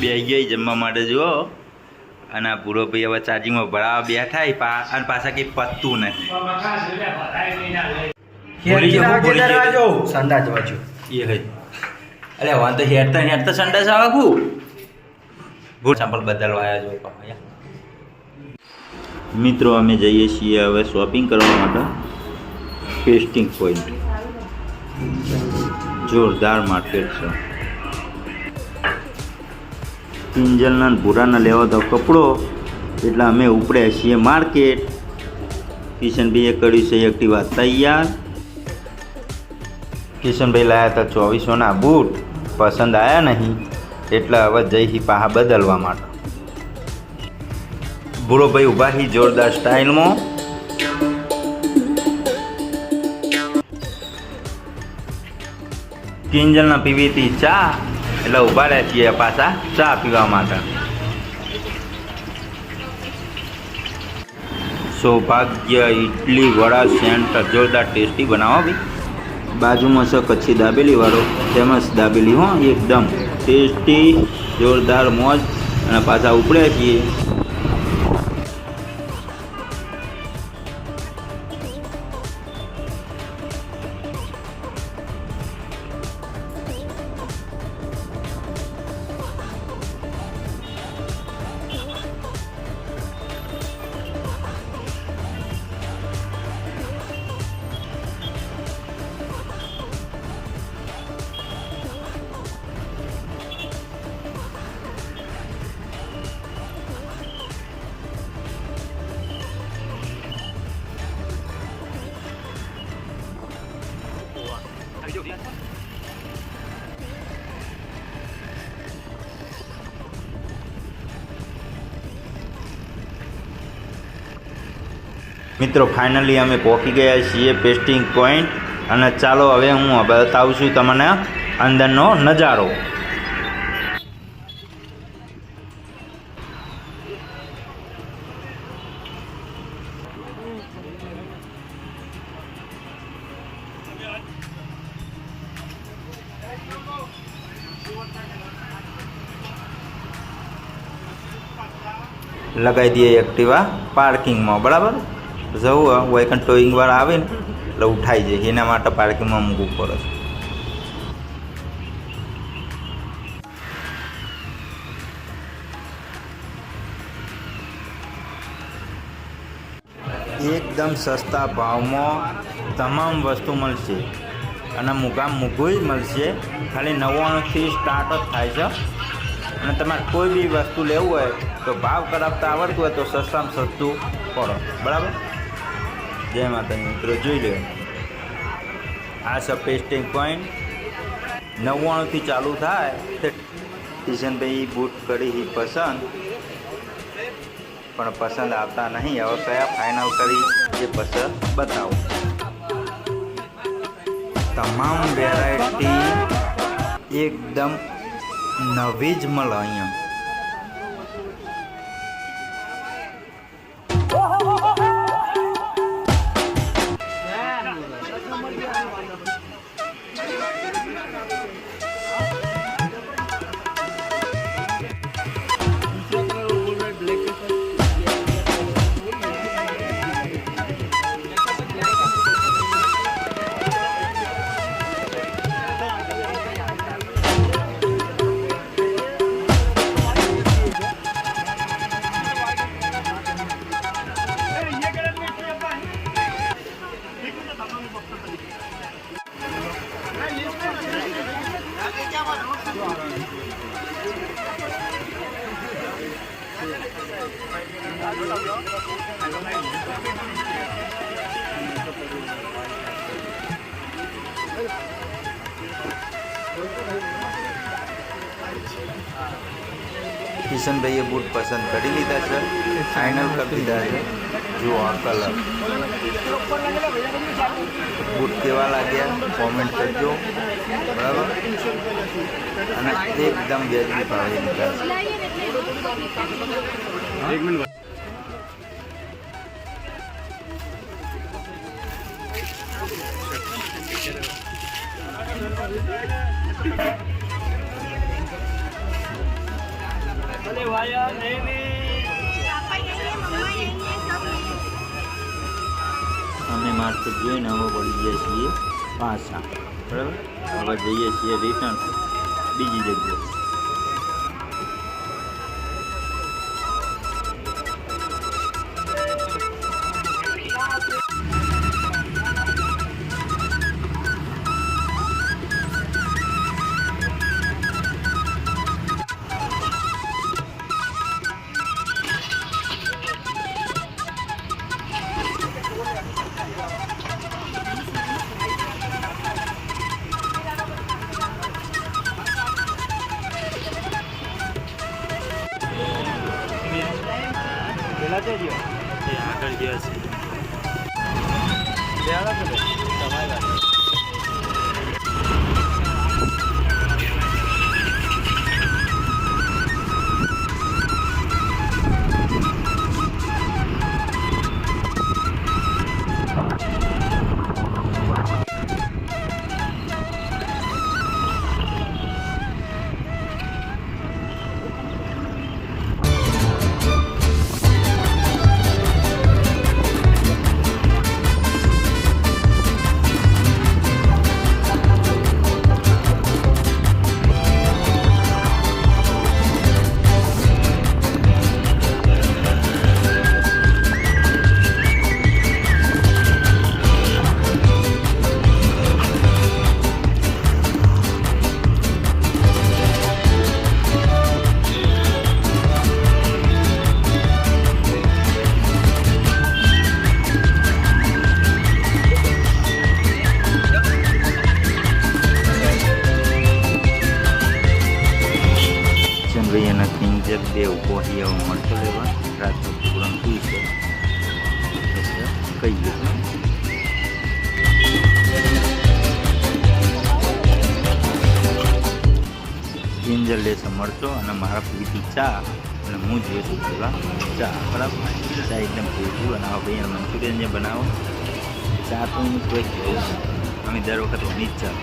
બે ગઈ જમવા માટે જુઓ. અને આ પૂરો ભાઈ હવે ચાર્જિંગમાં ભરાવા બેઠા પા અને પાછા કંઈ પતતું નથી ભૂલી ભૂલી એ હઈ અરે વાંધો હેરતા હેરતા સંડાસ આવે કુ બૂટ ચંપલ બદલવા આવ્યા જો મિત્રો અમે જઈએ છીએ હવે શોપિંગ કરવા માટે. ટેસ્ટિંગ પોઈન્ટ જોરદાર માર્કેટ છે. કિંજલના ભૂરાના લેવા તો કપડો, એટલે અમે ઉપડ્યા છીએ માર્કેટ. કિશનભાઈએ કર્યું છે એક્ટિવા તૈયાર. કિશનભાઈ લાયા હતા ચોવીસોના બૂટ, પસંદ આવ્યા નહીં, એટલે હવે જઈ પાહા બદલવા માટે. ભૂરોભાઈ ઊભા હી જોરદાર સ્ટાઇલમાં કિંજલના પીવીતી ચા, એટલે ઊભા રહ્યા છીએ પાછા ચા પીવા માટે. સૌભાગ્ય ઇડલી વડા સેન્ટર જોરદાર ટેસ્ટી બનાવો ભાઈ. બાજુમાં છે કચ્છી દાબેલી વાળો, ફેમસ દાબેલી, હો, એકદમ ટેસ્ટી, જોરદાર, મોજ, અને પાછા ઉપડ્યા છીએ. મિત્રો ફાઇનલી અમે પહોંચી ગયા છીએ પેસ્ટિંગ પોઈન્ટ અને ચાલો હવે હું બતાવું છું તમને અંદરનો નજારો. લગાવી દઈએ એક્ટિવા પાર્કિંગમાં, બરાબર? જવું હોય ટોઈંગ વાળા આવે ને એટલે ઉઠાઈ જાય એના માટે પાર્કિંગમાં મૂકવું પડે છે. એકદમ સસ્તા ભાવમાં તમામ વસ્તુ મળશે. અને મુકામ મૂકવું મળશે. ખાલી નવ્વાણુંથી સ્ટાર્ટ જ થાય છે. અને તમારે કોઈ બી વસ્તુ લેવું હોય, તો ભાવ કરાવતા આવડતું હોય તો સસ્તામાં સસ્તું પડો. બરાબર? જય માતાજી મિત્રો જોઈ લો આ સબ ટેસ્ટિંગ પોઈન્ટ નવ્વાણુંથી ચાલુ થાય કિશનભાઈ બૂટ કરી પસંદ. પણ પસંદ આવતા નહીં. હવે કયા ફાઇનલ કરી એ પસંદ બતાવો. તમામ વેરાયટી એકદમ નવી જ મળે અહીંયા. કિશનભાઈએ બૂટ પસંદ કરી લીધા છે. ફાઇનલ કરી દીધા છે. જુઓ આ કલર બૂટ કેવા લાગ્યા? કોમેન્ટ કરજો. બરાબર? અને એકદમ વ્યાજબી ભાવે લીધા છે. અમે માર્કેટ જોઈને હવે વળી જઈએ છીએ પાછા. બરાબર? હવે જઈએ છીએ રિટર્ન બીજી જગ્યાએ. એ આગળ ગયા છે. મારા પીધી ચા. અને હું જોઈશું પીવા ચા બરાબર? ચા એકદમ ભેગું બનાવો ભાઈ મંચુરિયન જે બનાવો ચા તો એનું કોઈ નહીં. અમે દર વખત એની જ ચા.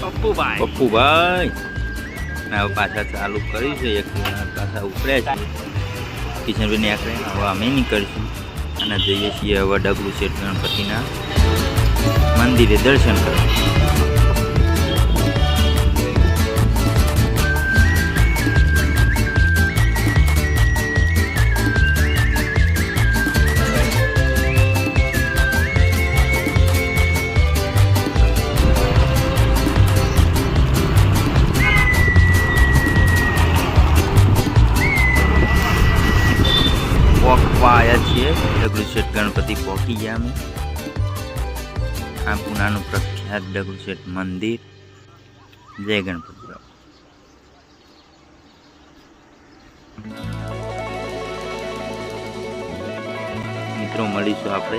પપ્પુભાઈ. પપ્પુભાઈ. ને હવે પાછા ચાલુ કર્યું છે એક પાછા ઉપડ્યા છે કિશનભાઈને આખરે હવે અમે નીકળીશું. અને જઈએ છીએ હવે ડગલું શેઠ ગણપતિના મંદિરે દર્શન કરવા. શેઠ મંદિર જય ગણપતિ. મિત્રો મળીશું આપણે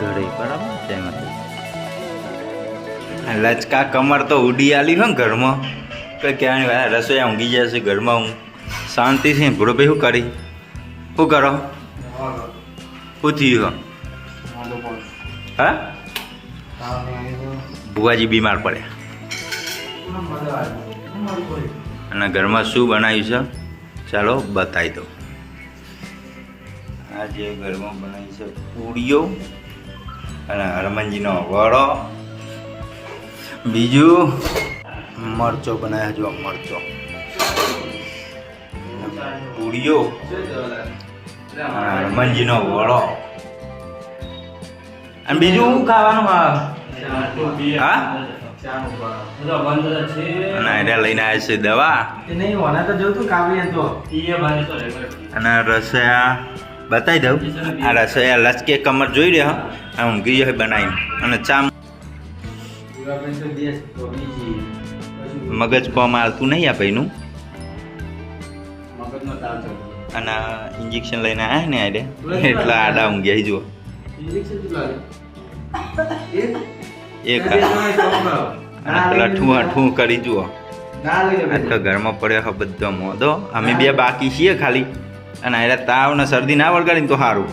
ઘરે બરાબર? જય માતા લચકા કમર તો ઉડી આલી હોય ઘરમાં. તો ક્યાં રસોઈ ઊંઘી જશે ઘરમાં હું. શાંતિથી ભૂડો ભાઈ શું કરી? શું કરો? શું થયું હા? ભુવાજી બીમાર પડ્યા અને ઘરમાં શું બનાવ્યું છે? ચાલો બતાવી દો આ જે ઘરમાં બનાવી છે પૂડીઓ અને હનુમાનજીનો વડો. બીજું મરચો બનાવ્યા જો મરચો. અને હનુમાનજીનો વડો. અને બીજું ખાવાનું હા? એને લઈને આવ્યા છે દવા. અને રસોયા બતાવી દઉં. આ રસોયા લચકે કમર જોઈ રહ્યો આ ઊંઘી જાય બનાવીને. અને ચા મગજ કોમ આવતું નહીં આ ભાઈનું? અને ઇન્જેક્શન લઈને આવ્યા ને આડે એટલા આડા ઊંઘ્યા જુઓ. એક પેલા ઠું ઠું કરી જુઓ. ના લઈ લો આજ તો ઘરમાં પડ્યો હા બધો મોદો અમે બે બાકી છીએ ખાલી. અને એટલે તાવ ને શરદી ના વળગાડી તો સારું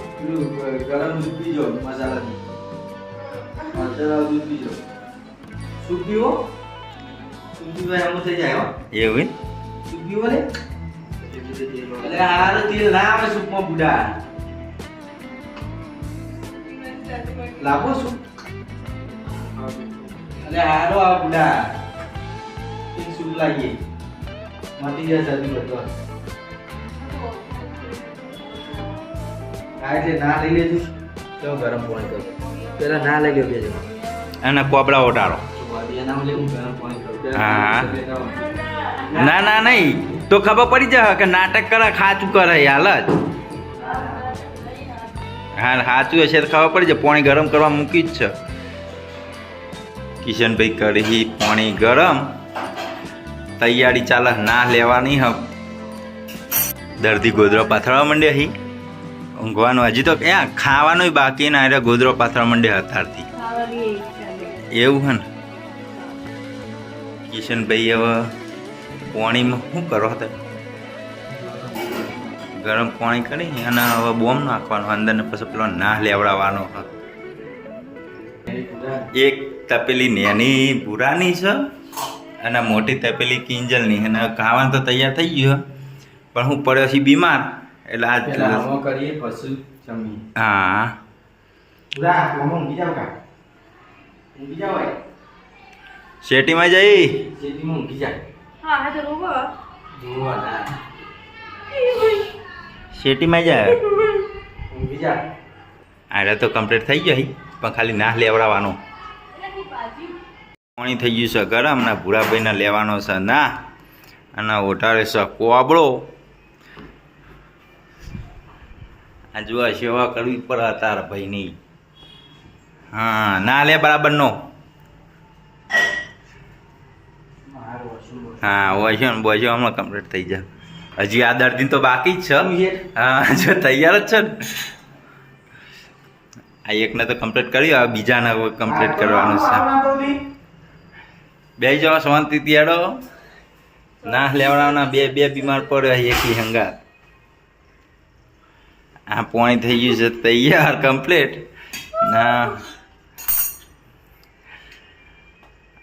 એવું એટલે લાવો સૂપ. એટલે હારો આ બુડા એક સૂપ લાવીએ મટી જાય શરદી બધો આ એટલે ના લઈ લેજો કેવો ગરમ પાણી કરું પેલા ના લઈ લ્યો બે જણા અને કોબળા ઓટાળો ના ના નહીં તો ખબર પડી જાય કે નાટક કરે ખાચું કરે હાલ જ હા સાચું હશે તો ખબર પડી જાય પાણી ગરમ કરવા મૂકી જ છે કિશનભાઈ કરી પાણી ગરમ. તૈયારી ચાલે, ના લેવાની હ દર્દી ગોદરો પાથરવા માંડ્યા હી. ઊંઘવાનું હજી તો ક્યાં? ખાવાનું બાકી ના, એટલે ગોદરો પાથરવા માંડ્યા હતારથી એવું હે ને? કિશનભાઈ હવે પાણીમાં શું કરો હતા ગરમ પાણી કરી અને હવે બોમ્બ નાખવાનો, અંદર ને પછી પેલો ના લેવડાવવાનો. એક તપેલી નેની ભૂરાની છે અને મોટી તપેલી કિંજલની. અને ખાવાનું તો તૈયાર થઈ ગયું પણ હું પડ્યો છું બીમાર. એટલે આજ કરીએ પછી હા. શેટીમાં જઈ? જેટીમાં ઊંઘી જાય હા તો ના. શેટીમાં જાય ઊંઘી જા. આરે તો કમ્પ્લીટ થઈ ગયો હી. પણ ખાલી નાહ લેવડાવવાનો. પાણી થઈ ગયું છે ગરમ ને ભૂરાભાઈને લેવાનો છે. ના. અને ઓટારે છે કોબળો. આ જો સેવા કરવી પડે તારા ભાઈની. હા ના લે બરાબર નો. હા હોય ને બોય હમણાં કમ્પ્લીટ થઈ જાય હજી આ દર્દી તો બાકી જ છે. હા જો તૈયાર જ છે ને. આ એકને તો કમ્પ્લીટ કર્યું હવે બીજાને કમ્પ્લીટ કરવાનું છે. બે જવા શાંતિ તિયાડો ના લેવડાવના બે બે બીમાર પડ્યો એક હંગાત. આ પોણી થઈ ગયું છે તૈયાર કમ્પ્લીટ ના.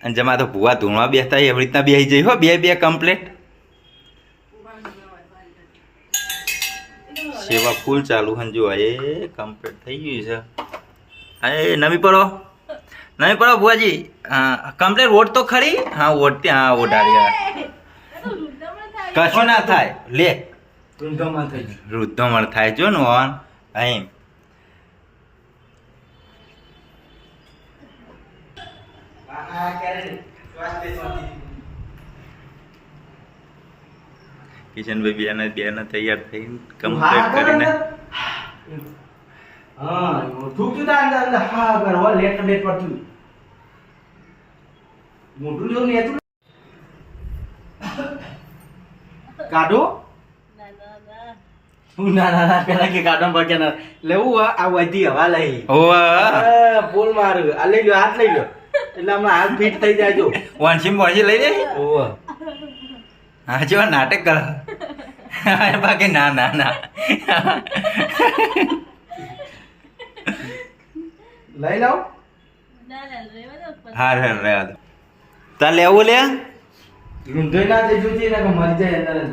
અને જમા તો ભૂવા ધૂણવા બેસતા એવી રીતના બેસી જઈ હો, બે બે કમ્પ્લીટ સેવા ફૂલ ચાલુ હંજુ એ કમ્પ્લીટ થઈ ગયું છે. એ નવી પડો. નવી પડો ભુવાજી કમ્પ્લેટ વોટ તો ખરી? હા વોટ હા ઓઢાડી કશું ના થાય. લે. મળ થાય જો ને ઓન અહીં. કિશન ભાઈ બે લે બે કિશનભાઈ બેને બેને તૈયાર થઈને કમ્પ્લીટ કરીને. હા થૂક્યું તા અંદર અંદર હા કર હો લેટ લેટ પડતું મોટું જેવું નેતું કાઢો. ના ના ના પેલા કે કાઢો પગે ના લેવું આ વધી હવા લઈ. ઓવા બોલ મારું. આ લઈ લો હાથ લઈ લો એટલે હમણાં હાથ ફિટ થઈ જાય જો વાંચી વાંસી લઈ લે. ઓહ હા જો નાટક કર. બાકી ના ના ના. લઈ લાવ. હા રે રે તાર લેવું લે? રૂંધોઈ ના તે જોતી ને મરી જાય અંદર જ.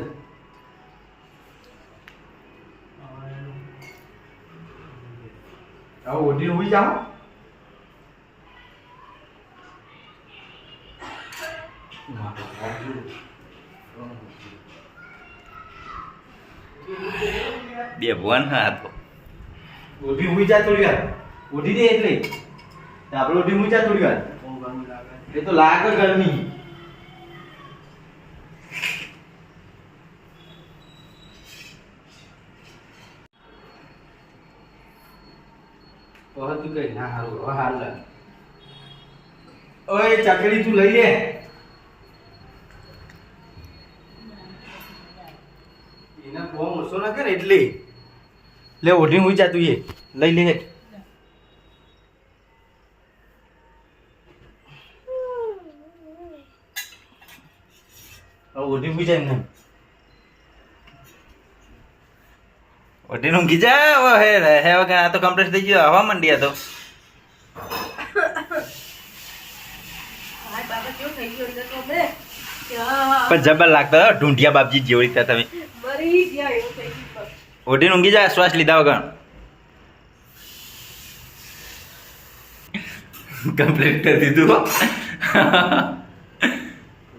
આવું ઓઢી ઉઈ જાઓ. બે ભવન હા તો ઓઢી ઉઈ જાય થોડી વાર. ઓઢી દે એટલે. આપણે ઉઠી મૂચા થોડી વાર. એ તો લાગે ગરમી. તું કઈ ના, હારું, હવે હાલ ઓય, ચકરી તું લઈ લે. એના બહુ ઓછો ના કરે એટલે. લે ઓઢી હું જા તું એ. લઈ લે. ઊંઘી જાય એમને. ઓટીનું ઊંઘી જા ઓ હે રે હે વગર આ તો કમ્પ્લીટ થઈ ગયો. હવા મંડી તો. પણ જબર લાગતો હતો, ઢૂંઢિયા બાપજી જેવડી ત્યાં તમે. ઓટીનું ઊંઘી જાય શ્વાસ લીધા વગર. કમ્પ્લીટ કરી દીધું.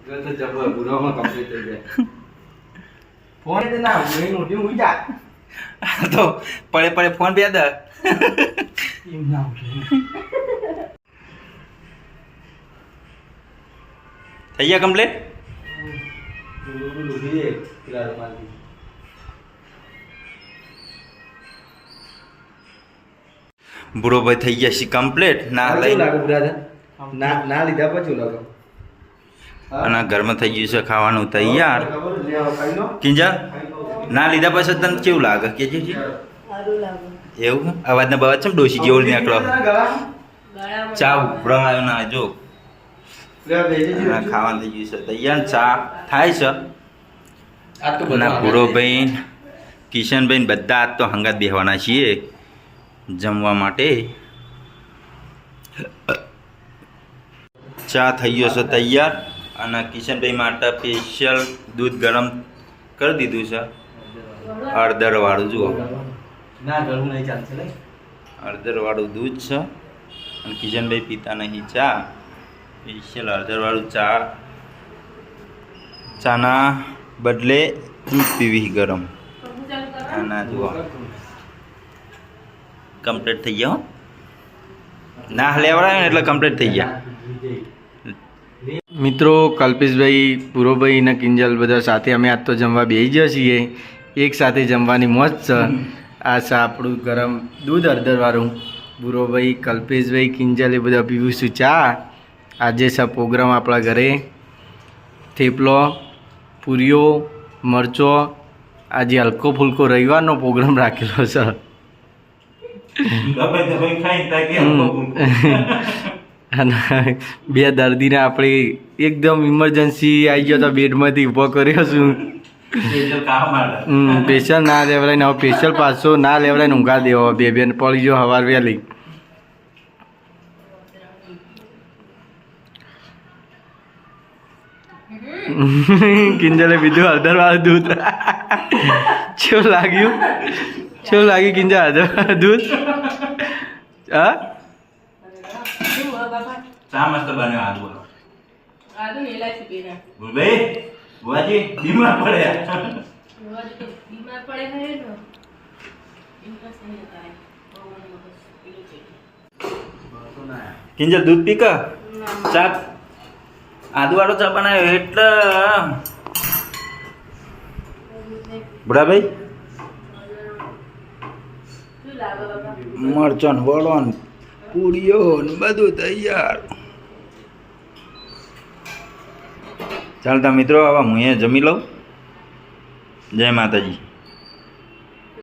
તો જબર પૂરામાં કમ્પ્લીટ થઈ જાય. ફોન તો ના ઊંઘી ઊંઘી ઊંઘી જા તો પડે પડે ફોન બે દે. એમ ના થઈ ગયા કમ્પ્લીટ બુરો ભાઈ થઈ ગયા છે કમ્પ્લીટ ના લઈ ના ના લીધા પછી લાગે. અને ઘરમાં થઈ ગયું છે ખાવાનું તૈયાર. લો. ના લીધા પછી તને કેવું લાગે? કે એવું? અવાજ ને બવાજ છે ડોસી જેવો નીકળો. ચા ઉભરાયો ના જો. ખાવાનું થઈ ગયું છે. તૈયાર ચા થાય છે. ના પૂરોભાઈ કિશનભાઈ બધા આજ તો હંગાત બેહવાના છીએ જમવા માટે. ચા થઈ ગયો છે તૈયાર. અને કિશનભાઈ માટે સ્પેશિયલ દૂધ ગરમ કરી દીધું છે. હળદર વાળું જુઓ. ના ગળું નહીં ચાલશે હળદર વાળું દૂધ છે. અને કિશનભાઈ પીતા નહીં ચા. સ્પેશિયલ હળદર વાળું ચા. ચાના બદલે દૂધ પીવી ગરમ. અને જુઓ. કમ્પ્લીટ થઈ ગયા હો. ના લેવડાવે ને એટલે કમ્પ્લીટ થઈ ગયા. મિત્રો કલ્પેશભાઈ પૂરોભાઈ અને કિંજલ બધા સાથે અમે આજ તો જમવા બેસી જ છીએ. એક સાથે જમવાની મોજ છે. આ છે આપણું ગરમ દૂધ અડધરવાળું પૂરોભાઈ કલ્પેશભાઈ કિંજલ એ બધા પીવીશું ચા. આજે છે પ્રોગ્રામ આપણા ઘરે. થેપલો પૂરીઓ મરચો. આજે હલકો ફૂલકો રવિવારનો પ્રોગ્રામ રાખેલો છે. અને બે દર્દીને આપણે એકદમ ઇમરજન્સી આવી ગયો તો બેડમાંથી ઊભો કર્યો છું. સ્પેશિયલ ના લેવડાય ને હવે સ્પેશિયલ પાછો ના લેવડાય ને ઊંઘા દેવો. બે બેન પડી ગયો હવાર વહેલી. કિંજલે બીજું હળદર વાળું દૂધ. શું લાગ્યું? શું લાગ્યું કિંજલ હળદર દૂધ? હા? ચા મસ્ત બન્યો આલુ આદુ ને ઇલાયચી પીને ભાઈ બુઆજી બીમાર પડ્યા રોજ તો બીમાર પડે છે ને ઇન્ટરેસ્ટ નહીં થાય કિંજલ દૂધ પી કા? ચા? આદુ વાળો ચા બનાવ્યો એટલે બાપા? મરચન વળન. પૂરીઓ ને બધું તૈયાર. ચાલતા મિત્રો આવા હું અહીંયા જમી લઉં. જય માતાજી.